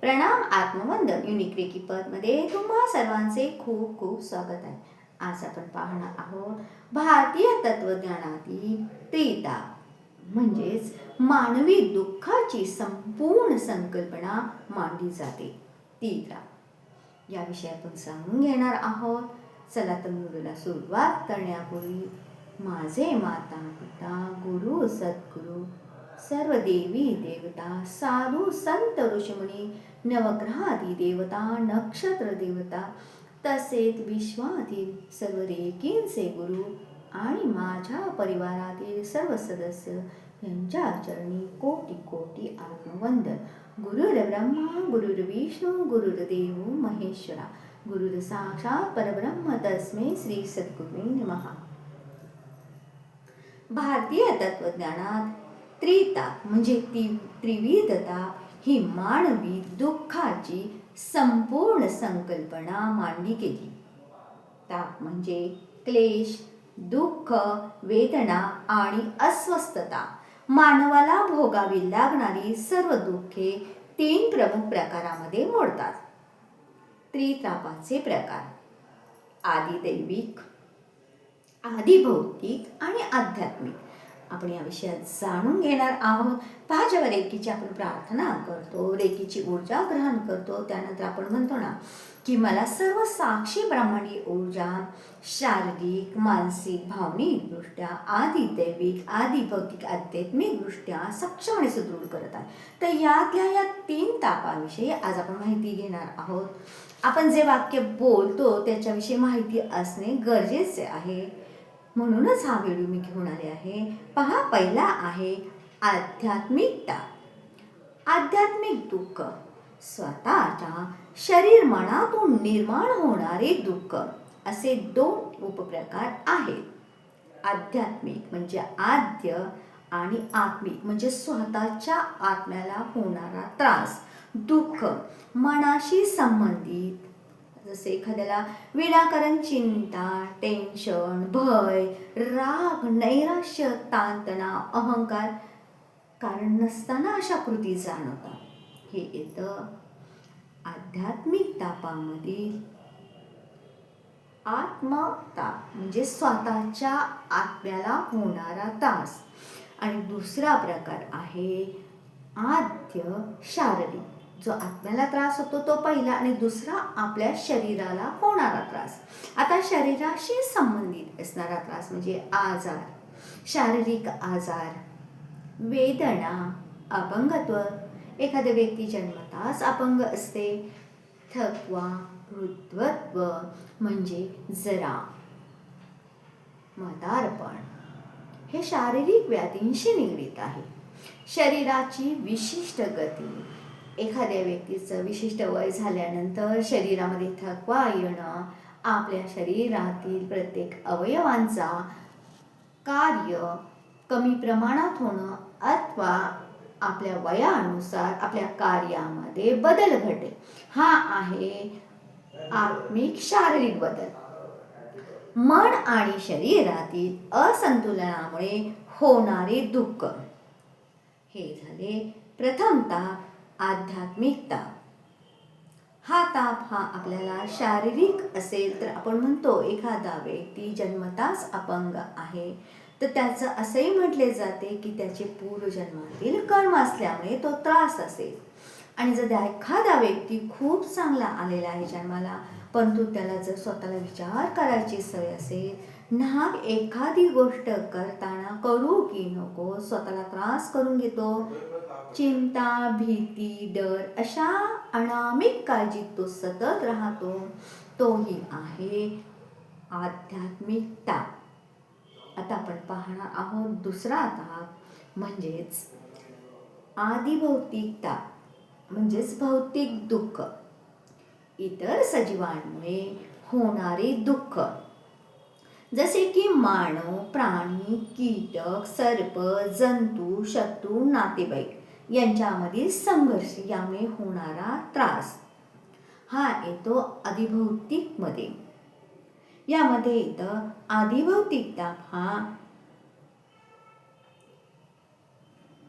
प्रणाम आत्मवंदन. युनिकमध्ये तुम्हा सर्वांचे खूप खूप स्वागत आहे. आज आपण पाहणार आहोत भारतीय तत्वज्ञानातील त्रिता म्हणजेच मानवी दुःखाची संपूर्ण संकल्पना मांडली जाते. तीव्रा. याविषयी आपण सांगून घेणार आहोत. चला तर मुलीला सुरुवात करण्यापूर्वी माझे माता पिता गुरु सद्गुरु सर्व देवी देवता साधू संत ऋषमुनी नवग्रहादी देवता नक्षत्र देवता तसेच विश्वातील सर्व रेकींचे गुरु आणि माझ्या परिवारातील सर्व सदस्य यांच्या चरणी कोटी कोटी आत्मवंदन. गुरुर ब्रह्मा गुरुर विष्णू महेश्वरा. गुरुर साक्षात परब्रह्म तस्मे श्री सद्गुरुवे नमः. भारतीय तत्वज्ञानात त्रिता म्हणजे ती त्रिविधता ही मानवी दुःखाची संपूर्ण संकल्पना मांडली गेली. ताप म्हणजे क्लेश दुःख वेदना आणि अस्वस्थता. मानवाला भोगावी लागणारी सर्व दुःखे तीन प्रमुख प्रकारामध्ये मोडतात. त्रितापाचे प्रकार. आदिदैविक आदिभौतिक आणि आध्यात्मिक. आपण या विषयात जाणून घेणार आहोत. पहा जेव्हा रेकीची आपण प्रार्थना करतो. रेकीची ऊर्जा ग्रहण करतो. त्यानंतर आपण म्हणतो ना की मला सर्व साक्षी ब्राह्मणी ऊर्जा शारीरिक मानसिक भावनिक दृष्ट्या आदी दैविक आदी भौतिक आध्यात्मिक दृष्ट्या सक्षम आणि सुदृढ करत आहे. तर यातल्या या तीन तापाविषयी आज आपण माहिती घेणार आहोत. आपण जे वाक्य बोलतो त्याच्याविषयी माहिती असणे गरजेचे आहे. म्हणूनच हा व्हिडिओ मी घेऊन आले आहे. पहा पहिला आहे आध्यात्मिकता आध्यात्मिक दुःख. स्वतःच्या शरीर मनातून निर्माण होणारे दुःख असे दोन उपप्रकार आहेत. आध्यात्मिक म्हणजे आद्य आणि आत्मिक म्हणजे स्वतःच्या आत्म्याला होणारा त्रास दुःख मनाशी संबंधित जसे एखाद्याला विनाकारण चिंता टेन्शन भय राग नैराश्य ताणतणाव अहंकार कारण नसताना अशा कृती जाणवतात. हे येतं आध्यात्मिक तापामधील आत्मताप म्हणजे स्वतःच्या आत्म्याला होणारा तास. आणि दुसरा प्रकार आहे आद्य शारीरिक. जो आत्म्याला त्रास होतो तो पहिला आणि दुसरा आपल्या शरीराला होणारा त्रास. आता शरीराशी संबंधित असणारा त्रास म्हणजे आजार. शारीरिक आजार वेदना अपंगत्व. एखाद्या व्यक्ती जन्मताच अपंग असते. थकवा वृद्धत्व म्हणजे जरा. मदारपण. हे शारीरिक व्याधींशी निगडीत आहे. शरीराची विशिष्ट गती एखाद्या व्यक्तीचं विशिष्ट वय झाल्यानंतर शरीरामध्ये थकवा येणं आपल्या शरीरातील प्रत्येक अवयवांचा कार्य कमी प्रमाणात होणं अथवा आपल्या वयानुसार आपल्या कार्यामध्ये बदल घडेल हा आहे आत्मिक शारीरिक बदल. मन आणि शरीरातील असंतुलनामुळे होणारे दुःख. हे झाले प्रथमतः आध्यात्मिकता. हा ताप हा आपल्याला शारीरिक असेल तर आपण म्हणतो एखादा व्यक्ती जन्मताच अपंग आहे. तर त्याचं असंही म्हटले जाते की त्याचे पूर्वजन्मातील कर्म असल्यामुळे तो त्रास असेल. आणि जर एखादा व्यक्ती खूप चांगला आलेला आहे जन्माला परंतु त्याला जर स्वतःला विचार करायची सवय असेल नाग एखादी गोष्ट करताना करू की नको स्वतःला त्रास करून घेतो. चिंता भीती डर अशा अनामिक काळजीत तो सतत राहतो. तोही आहे आध्यात्मिकता. आता आपण पाहणार आहोत दुसरा ताप म्हणजेच आदिभौतिकता म्हणजेच भौतिक दुःख. इतर सजीवांमुळे होणारे दुःख. जसे की मानव प्राणी कीटक सर्प जंतू शत्रू नातेवाईक यांच्यामधील संघर्ष यामुळे होणारा त्रास. हा येतो अधिभौतिकमध्ये. यामध्ये येतं आदिभौतिकता हा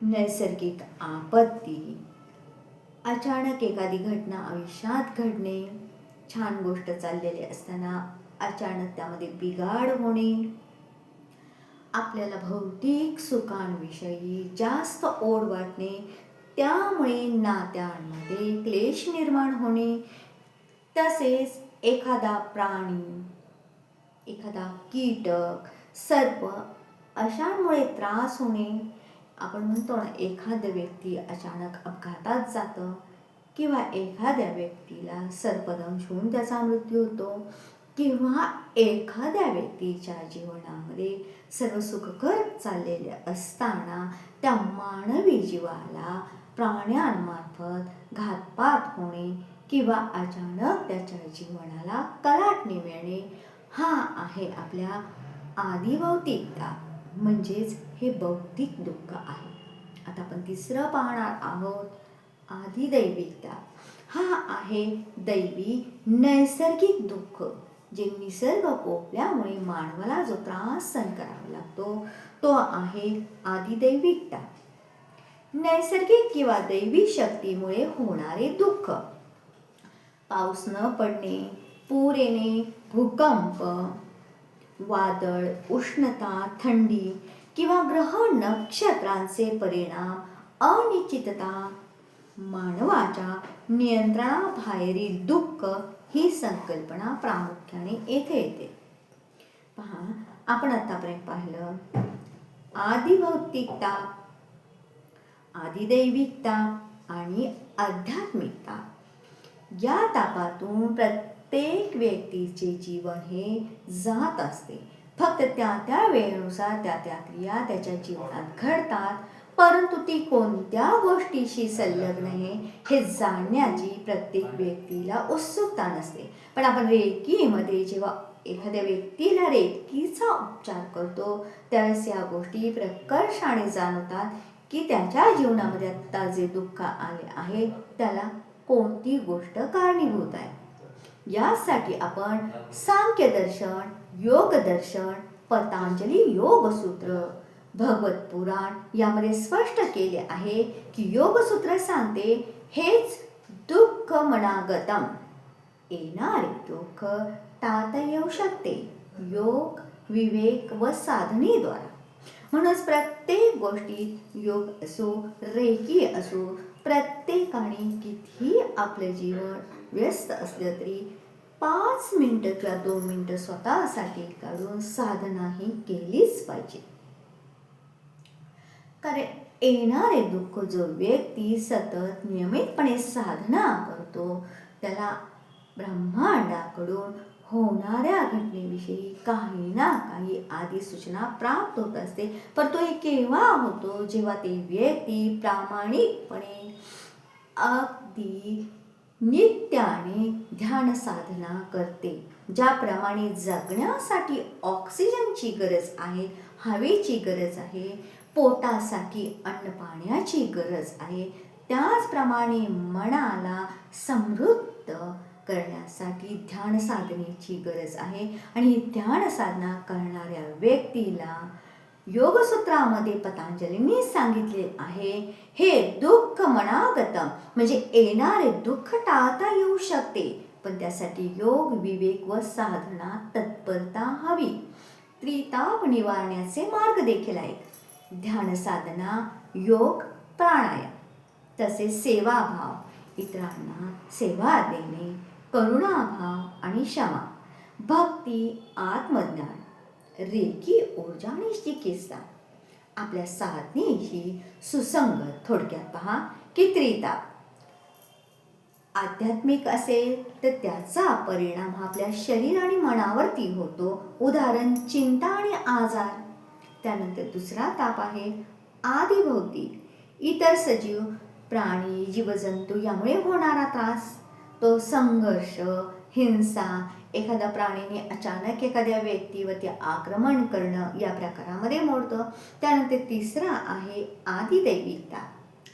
नैसर्गिक आपत्ती अचानक एखादी घटना आयुष्यात घडणे छान गोष्ट चाललेली असताना अचानक त्यामध्ये बिघाड होणे. आपल्याला भौतिक सुखांविषयी जास्त ओढ वाटणे. त्यामुळे नात्यांमध्ये क्लेश निर्माण होणे. तसेच एखादा प्राणी एखादा कीटक सर्प अशांमुळे त्रास होणे. आपण म्हणतो ना एखाद्या व्यक्ती अचानक अपघातात जातं किंवा एखाद्या व्यक्तीला सर्पदंश होऊन त्याचा मृत्यू होतो. किंवा एखाद्या व्यक्तीच्या जीवनामध्ये सर्व सुखकर चाललेले असताना त्या मानवी जीवाला प्राण्यांमार्फत घातपात होणे किंवा अचानक त्याच्या जीवनाला कलाटणी मिळणे हा आहे आपल्या आदिभौतिकता. म्हणजेच हे भौतिक दुःख आहे. आता आपण तिसरं पाहणार आहोत आदिदैविकता. हा आहे दैवी नैसर्गिक दुःख. जे निसर्ग कोपल्यामुळे मानवाला जो त्रास सहन करावा लागतो तो आहे आदिदैविकता नैसर्गिक किंवा दैवी शक्तीमुळे होणारे दुःख. पाऊस न पडणे पूर येणे भूकंप वादळ उष्णता थंडी किंवा ग्रह नक्षत्रांचे परिणाम अनिश्चितता मानवाच्या नियंत्रणाबाहेरील दुःख ही संकल्पना प्रामुख्याने येथे येते. पहा आपण आतापर्यंत पाहिलं. आदिभौतिकता आदिदैविकता आणि आध्यात्मिकता. या तापातून प्रत्येक व्यक्तीचे जीवन हे जात असते. फक्त त्या त्या वेळेनुसार त्या त्या क्रिया त्याच्या जीवनात घडतात. परंतु ती कोणत्या गोष्टीशी संलग्न आहे हे जाणण्याची प्रत्येक व्यक्तीला उत्सुकता नसते. पण आपण रेकीमध्ये जेव्हा एखाद्या व्यक्तीला रेकीचा उपचार करतो त्यावेळेस या गोष्टी प्रकर्षाने जाणवतात की त्याच्या जीवनामध्ये आत्ता जे दुःख आले आहे त्याला कोणती गोष्ट कारणीभूत आहे? यासाठी आपण सांख्यदर्शन योगदर्शन योग दर्शन पतंजली योगसूत्र भगवत पुराण यामध्ये स्पष्ट केले आहे की योगसूत्र सांगते हेच दुःख मनागतम. येणारे दुःख टाळता येऊ शकते. योग विवेक व साधनेद्वारा. म्हणूनच प्रत्येक गोष्टीत योग असो रेकी असो प्रत्येकाने कितीही आपलं जीवन व्यस्त असलं तरी पाच मिनटं किंवा दोन मिनटं स्वतःसाठी काढून साधना ही केलीच पाहिजे. कारण येणारे दुःख जो व्यक्ती सतत नियमितपणे साधना करतो त्याला ब्रह्मांडाकडून होणाऱ्या घटनेविषयी काही ना काही आधी सूचना प्राप्त होत असते. पण तो हे केव्हा होतो? जेव्हा ते व्यक्ती प्रामाणिकपणे अगदी नित्याने ध्यान साधना करते ज्याप्रमाणे जगण्यासाठी ऑक्सिजनची गरज आहे हवेची गरज आहे पोटासाठी अन्न पाण्याची गरज आहे. त्याचप्रमाणे मनाला समृद्ध करण्यासाठी ध्यान साधनेची गरज आहे. आणि ध्यान साधना करणाऱ्या व्यक्तीला योगसूत्रामध्ये पतंजलींनी सांगितले आहे हे दुःख मनागतम म्हणजे येणारे दुःख टाळता येऊ शकते पण त्यासाठी योग विवेक व साधना तत्परता हवी. त्रिताप निवारण्याचे मार्ग देखील आहेत. ध्यानसाधना योग प्राणायाम. तसेच सेवाभाव इतरांना सेवा देणे करुणाभाव आणि क्षमा. भक्ती आत्मज्ञान रेकी ऊर्जा आणि चिकित्सा. आपल्या साधनेशी सुसंगत थोडक्यात पहा की त्रिताप आध्यात्मिक असेल तर त्याचा परिणाम हा आपल्या शरीर आणि मनावरती होतो. उदाहरण चिंता आणि आजार. त्यानंतर दुसरा ताप आहे आदिभौतिक. इतर सजीव प्राणी जीवजंतू यामुळे होणारा त्रास. तो संघर्ष हिंसा एखाद्या प्राणीने अचानक एखाद्या व्यक्तीवरती आक्रमण करणं या प्रकारामध्ये मोडतं. त्यानंतर तिसरा आहे आदिदैविकता.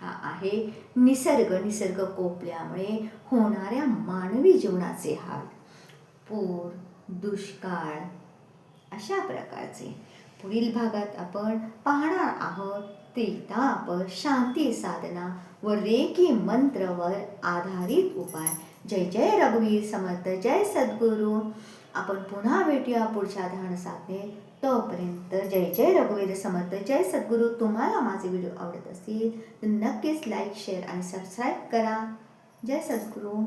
हा आहे निसर्ग. निसर्ग कोपल्यामुळे होणाऱ्या मानवी जीवनाचे हाल. पूर दुष्काळ अशा प्रकारचे. पुढील भागात आपण पाहणार आहोत. त्रिताप शांती साधना व रेकी मंत्रवर आधारित उपाय. जय जय रघुवीर समर्थ जय सद्गुरू. आपण पुन्हा भेटूया पुढच्या ध्यान साधने. तोपर्यंत जय जय रघुवीर समर्थ जय सद्गुरू. तुम्हाला माझे व्हिडिओ आवडत असतील तर नक्कीच लाईक शेअर आणि सबस्क्राईब करा. जय सद्गुरू.